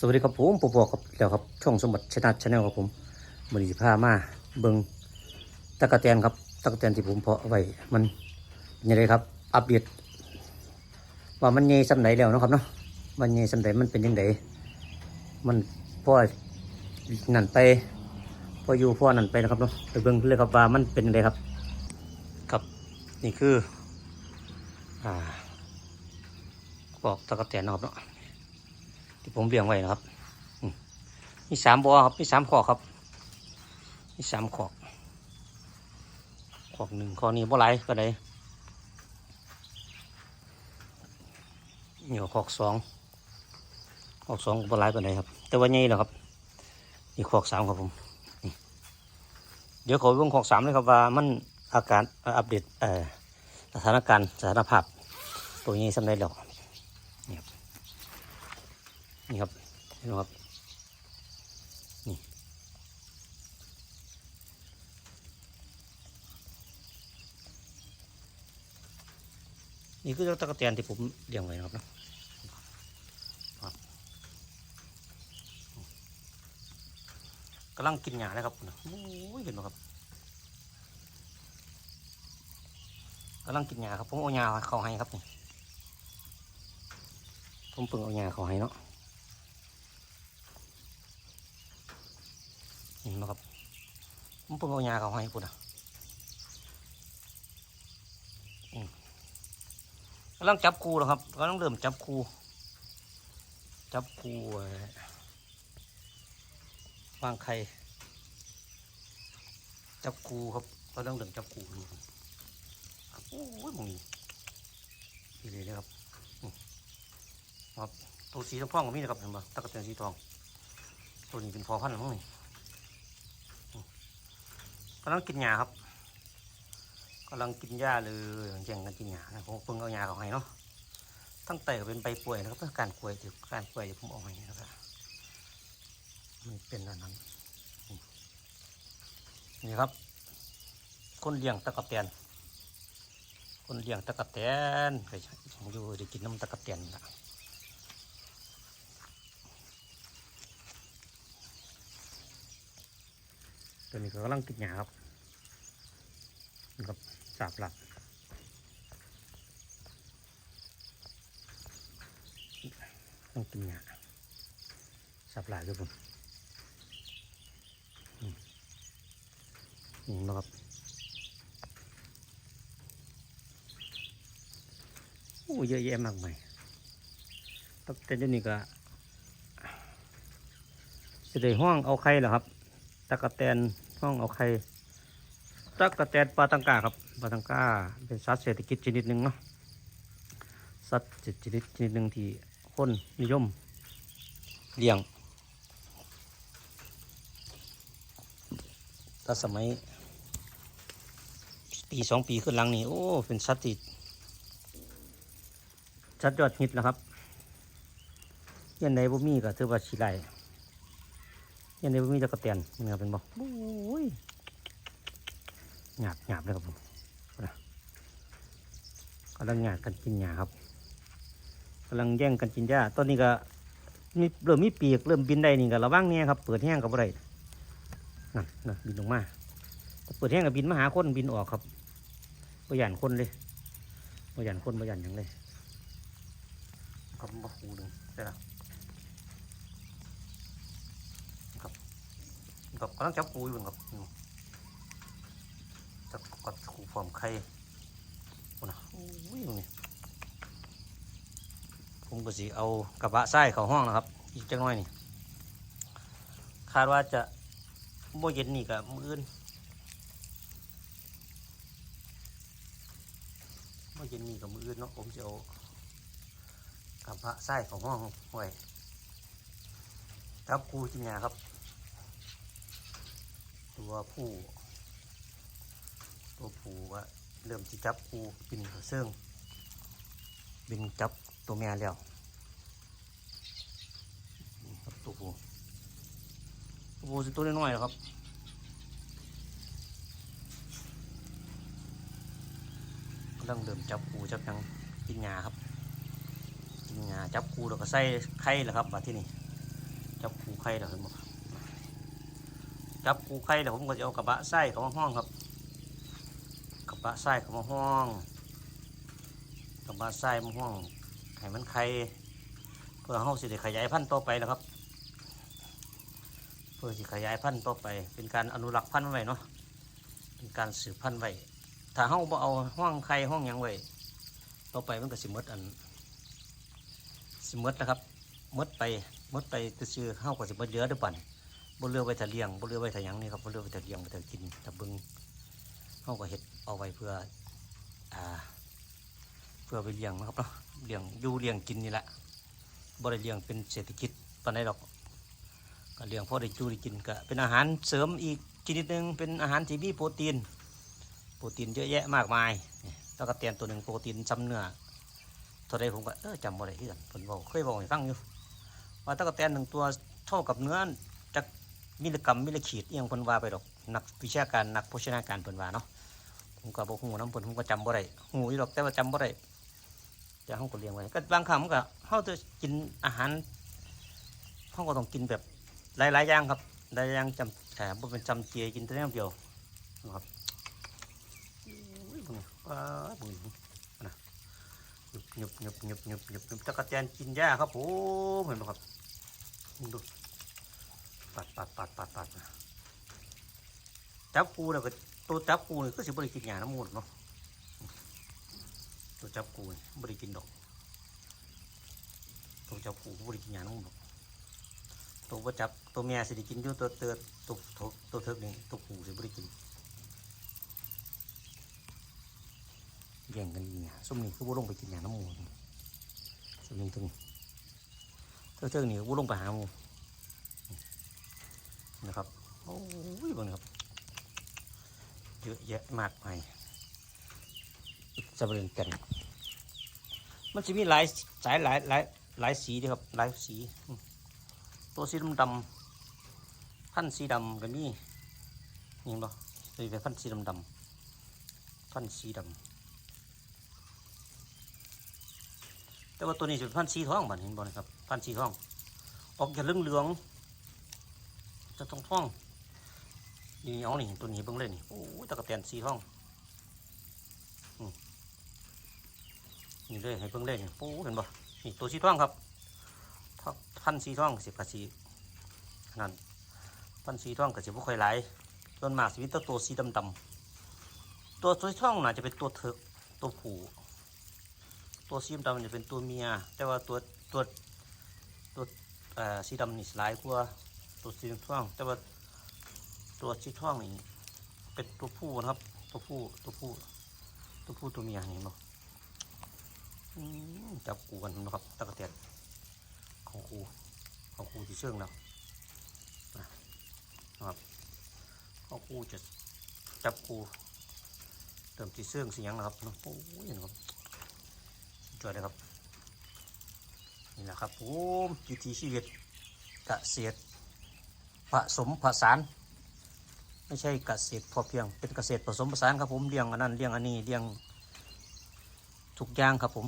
สวัสดีครับผมผมบอกครับแล้วครับช่องสมบัติชนะชาแนลครับผมมือนีพามาเบิงตะกะแตนครับตะกะแตนที่ผมเพาะไว้มันยังไงครับ อัปเดตว่ามันใหญ่สำไหนแล้วนะครับเนาะมันใหญ่สำไหนมันเป็นยังไงมันพ่อนั่นไปพออยู่พ่อนั่นไปนะครับเนาะไปเบิงเลยครับว่ามันเป็นยังไงครับ ครับนี่คืออ่าปอกตะกะแตนนะครับเนาะ ที่ผมเลี้ยงไว้นะครับมีสามบ่อครับมีสามขอกครับมีสามขอกขอกหนึ่งขอนี้บ่หลก็ได้นี่ก็ขอกสองขอกสองก็บ่หลก็ได้ครับ แต่ว่าใหญ่แล้วครับนี่ขอกสามครับผมเดี๋ยวขอเบิ่งขอกสามเลยครับว่ามันอาการอัปเดตสถานการณ์สถานภาพตัวนี้สำเร็จแล้วนี่ครับ นี่ครับเห็นไหมครับนี่นี่คือตะกะแตนที่ผมเลี้ยงไว้นะครับนะครับกำลังกินหญ้านะครับโอ้ยเห็นไหมครับกำลังกินหญ้าครับผมเอาหญ้าเขาให้ครับนี่ผมเพิ่งเอาหญ้าเขาให้เนาะ เห็นไหมครับผมเพิ่งเอายาเขาให้คุณอะกำลังจับคูแล้วครับกำลังเริ่มจับคูจับคูเอ่อวางไข่จับคูครับกำลังเริ่มจับคูนี่โอ้ยมึงนี่ดีเลยนะครับครับตัวสีทองพ่องก็มีนะครับเห็นปะตะกะเตียนสีทอง ตัวนี้เป็นพอพันธุ์มั้งนี่ำลังกินหญ้าครับกำลังกินหญ้าเลยแย่งกันกินหญ้านะผมเพิ่งเอาหญ้าเขาให้เนาะตั้งแต่เป็นใบป่วยนะครับการป่วยถือการป่วยผมเอาให้นะครับมันเป็นอันนั้นนี่ครับ คนเลี้ยงตะกะแตนคนเลี้ยงตะกะแตนเคยอยู่ได้กินน้ำตะกะแตนนะตัวนี้ก็กำลังกินหญ้าครับ นี่ครับสาบหลักต้องกินหญ้าสาบหลักด้วยผมนี่นะครับโอ้เยอะแยะมากมายตั้งแต่เดี๋ยวนี้ก็จะได้ห้องเอาไข่เหรอครับตะกะแตนห้องเอาไข่ ตะกะแตนปลาตังกาครับปลาตังกาเป็นสัตว์เศรษฐกิจชนิดหนึ่งเนาะสัตว์ชนิดชนิดหนึ่งที่คนนิยมเลี้ยงถ้าสมัยปีสองปีขึ้นหลังนี่โอ้เป็นสัตว์ที่สัตว์ยอดฮิตแล้วครับยันใดบ่มีก็ถือว่าชิไลยันในี้มีตะกะเตียนนี่ครับเป็นบอกโอ้ย หยาบหยาบเลยครับผมกำลังหยาบกันกินหญ้าครับกำลังแย่งกันกินหญ้าตอนนี้ก็มีเริ่มมีปีกเริ่มบินได้นี่ก็ระวังเนี่ยครับเปิดแห้งกับอะไรนั่นนะบินลงมาเปิดแห้งกับบินมาหาคนบินออกครับประหยันคนเลยประหยันคนประหยันอย่างเลยครับมาหูหนึ่งใช่ไหมครับกำลังจับปูอยู่ครับ กัดขู่ฟอมไข่โอ้นะโอ้ยตรงนี้ผมก็สิเอากระบะทรายเข้าห้องนะครับ อีกจังน้อยนี่ คาดว่าจะโมเย็นนี่กับมืออื่นโมเย็นนี่กับมืออื่นเนาะผมจะเอากระบะทรายเข้าห้องไว้จับกูจิงยาครับ ตัวผู้ ตัวผู้ว่าเริ่มที่จับผู้บินเสื่องบินจับตัวแม่แล้วครับตัวผู้ตัวผู้สิตัวน้อยๆนะครับกำลังเริ่มจับผู้จับยังกินหญ้าครับกินหญ้าจับผู้แล้วก็ใส่ไข่แล้วครับบัดที่นี่จับคูไข่เดี๋ยวผมบจับคูไข่เดี๋ยวผมก็จะเอากระบะไส้เข้าห้องครับ บะไส้ข้ามาห้องกระบะไส้มาห้องให้มันไข่เพื่อเฮาสิได้ขยายพันธุ์ต่อไปนะครับ เพื่อสิขยายพันธุ์ต่อไป เป็นการอนุรักษ์พันธุ์ไว้เนาะเป็นการสืบพันธุ์ไว้ถ้าเฮาบ่เอาห้องไข่ห้องยังไว้ต่อไปมันก็สิหมดอันสิหมดนะครับหมดไปหมดไปซื่อเฮาก็สิบ่เหลือเด้อปั่นบ่เหลือไว้ถ้าเลี้ยงบ่เหลือไว้ถ้าหยังนี่ครับบ่เหลือไว้ถ้าเลี้ยงไว้ถ้ากินถ้าเบิ่งเฮาก็เฮ็ด เอาไว้เพื่ออ่าเพื่อไปเลี้ยงนะครับเนาะเลี้ยงอยู่เลี้ยงกินนี่แหละบ่ได้เลี้ยงเป็นเศรษฐกิจปานใดดอกก็เลี้ยงพอได้จูได้กินก็เป็นอาหารเสริมอีกชนิดหนึ่งเป็นอาหารที่มีโปรตีน โปรตีนเยอะแยะมากมายแล้วก็เตียนตัวหนึ่งโปรตีนซ้ำเนื้อเท่าไรผมก็เออจำบ่ได้ที่กันผมบอกเคยบอกให้ฟังอยู่ว่าตะกะแตนหนึ่งตัวเท่ากับเนื้อจากมิลลิกรัมมิลลิขีดเอหยังเพิ่นว่าไปดอกนักวิชาการนักโภชนาการเพิ่นว่าเนาะ ผมก็บอกหูน้ำเพิ่นผมก็จำบ่ได้หูอยู่ดอกแต่ว่าจำบ่ได้แต่เฮาก็เลี้ยงไว้ก็บางครั้งมันก็เฮาจะกินอาหารเฮาก็ต้องกินแบบหลายๆอย่างครับหลายอย่างจำแต่บ่เป็นจำเจียกินแต่เดียวนะครับบุญว้าบุญนะหยุบหยุบหยุบหยุบหยุบหยุบหยุบตะกะแตนกินหญ้าครับผมเห็นไหมครับดูปัดปัดปัดปัดปัดจับกูแล้วก็ ตัวจับกูนี่ก็สิบริกินหญ้าน้ำมูดเนาะตัวจับกูนี่บริกินดอก ตัวจับกูบริกินหญ้าน้ำมูดดอกตัวประจับตัวเมียสิได้กินอยู่ตัวเตือตัวตัวตัวเทิกนี่ตัวผูสิบ่ได้กินแย่งกันนี่ส้มนี่คือบ่ลงไปกินอย่าน้ำมูส้มนี่ถึงเทิกเทิกนี่บ่ลงไปหามูนะครับโอ้ยบางครับ เยอะแยะมากมายจะเรียนกัน มันจะมีหลายสายหลายหลายหลายสีด้วยครับหลายสี ตัวสีดำๆพันธุ์สีดำก็มีนี่เห็นบ่ตัวนี้เป็นพันธุ์สีดำดำพันธุ์สีดำแต่ว่าตัวนี้จะเป็นพันธุ์สีทองบ้านเห็นบ่นะครับพันธุ์สีทอง ออกจะเหลืองเหลืองจะทองทอง นี่เอานี่ตัวนี้เบิ่งเลยนี่โอ้ยตะกะแตนสีทองนี่เลยให้เบิ่งเลยนี่โอ้เห็นบ่นี่ตัวสีทองครับพันสีทองสิบกะสีนั่นพันสีทองก็สิบ่ค่อยหลายส่วนมากสิมีแต่ตัวสีดำๆตัวสีทองน่าจะเป็นตัวเถิกตัวผู้ตัวสีดำจะเป็นตัวเมีย แต่ว่าตัวตัวตัวเอ่อสีดำนี่สลายกว่าตัวสีทองแต่ว่า ตัวสีทองนี่เป็นตัวผู้นะครับ ตัวผู้ตัวผู้ ตัวผู้ตัวเมียนี่เนาะอืมจับกูกันนะครับตะกะเตียนของครูของครูที่เชื่องแล้วนะครับของครูจะจับครูเติมที่เชื่องสียังนะครับโอ้ยนะครับสุดยอดเลยครับนี่แหละครับผมวิถีชีวิตเกษตรผสมผสาน ไม่ใช่เกษตรพอเพียง เป็นเกษตรผสมผสานครับผมเลี้ยงอันนั้นเลี้ยงอันนี้เลี้ยงทุกอย่างครับผม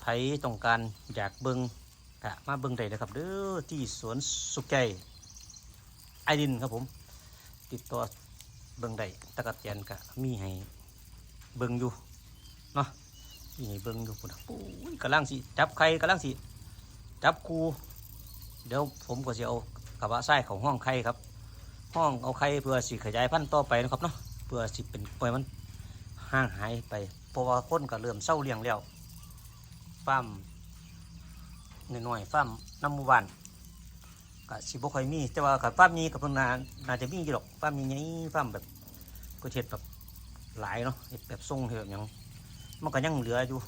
ไผต้องการอยากเบิงกะมาเบิ่งได้เลยครับเด้อที่สวนสุขใจไอดินครับผม ติดต่อเบิ่งได้ตะกัดแยนกะมีให้เบิ่งอยู่เนาะมีให้เบิ่งอยู่พุ่นะปุ้ยกำลังสิจับไข่กำลังสิจับคูเดี๋ยวผมก็จะเอากระบะทรายของห้องไข่ครับ ห้องเอาไข่เพื่อสิขยายพันธุ์ต่อไปนะครับเนาะเพื่อสิเป็นปล่อยมันห่างหายไปเพราะว่าคนก็เริ่มเศร้าเลี้ยงแล้วฟาร์มน้อยๆฟาร์มน้ำมูบานก็สิบ่ค่อยมี แต่ว่ากับฟาร์มนี้กับพนาน่าจะมีอยู่ดอกฟาร์มนี้ใหญ่ฟาร์มแบบก็เฮ็ดแบบหลายเนาะเฮ็ดแบบทรงเฮ็ดแบบหยังมันก็ยังเหลืออยู่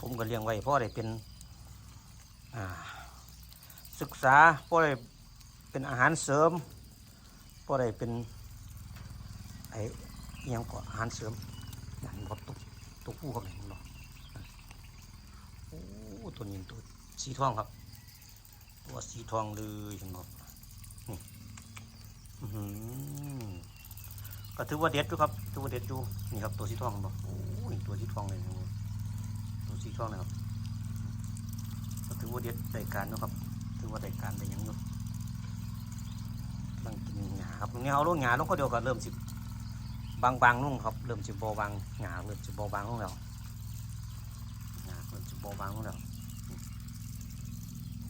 ผมก็เลี้ยงไว้เพราะได้เป็นศึกษาเพราะได้เป็นอาหารเสริม พราะได้เป็นไอ้อิหยังก็อาหารเสริมนั่นบ่ตุกตุกผู้ครับนี่เนาะโอ้ตัวนี้ตัวสีทองครับ ตัวสีทองเลยเห็นบ่นี่อื้อหือก็ถือว่าเด็ดอยู่ครับถือว่าเด็ดอยู่นี่ครับ ตัวสีทองบ่โอ้ตัวสีทองเลยตัวสีทองเลยครับก็ถือว่าเด็ดได้การนะครับถือว่าได้การได้หยังอยู่ นี้เอาลงหงาลงก็เดียวก็เริ่มสิบางบางๆลงครับเริ่มสิบอบางหงาเริ่มสิบอบางลงแล้วหงาเริ่มสิบอบางลงแล้ว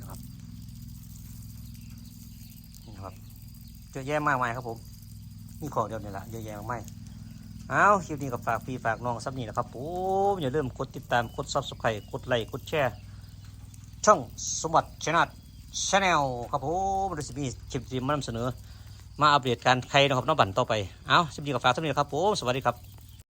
นะครับนี่ครับเยอะแยะมากมายครับผมนี่ของเดียวนี่แหละเยอะแยะมากมายเอาคลิปนี้ก็ฝากพี่ฝากน้องซับนี่นะครับผมอย่าลืมกดติดตามกดซับสไครต์กดไลค์กดแชร์ช่องสมบัติชนะชาแนลครับผมเราจะมีคลิปที่มานำเสนอ มาอัปเดตการใครนะครับน้องบันต่อไป เอาสวัสดีกับฝากท่านนี้ครับผมสวัสดีครับ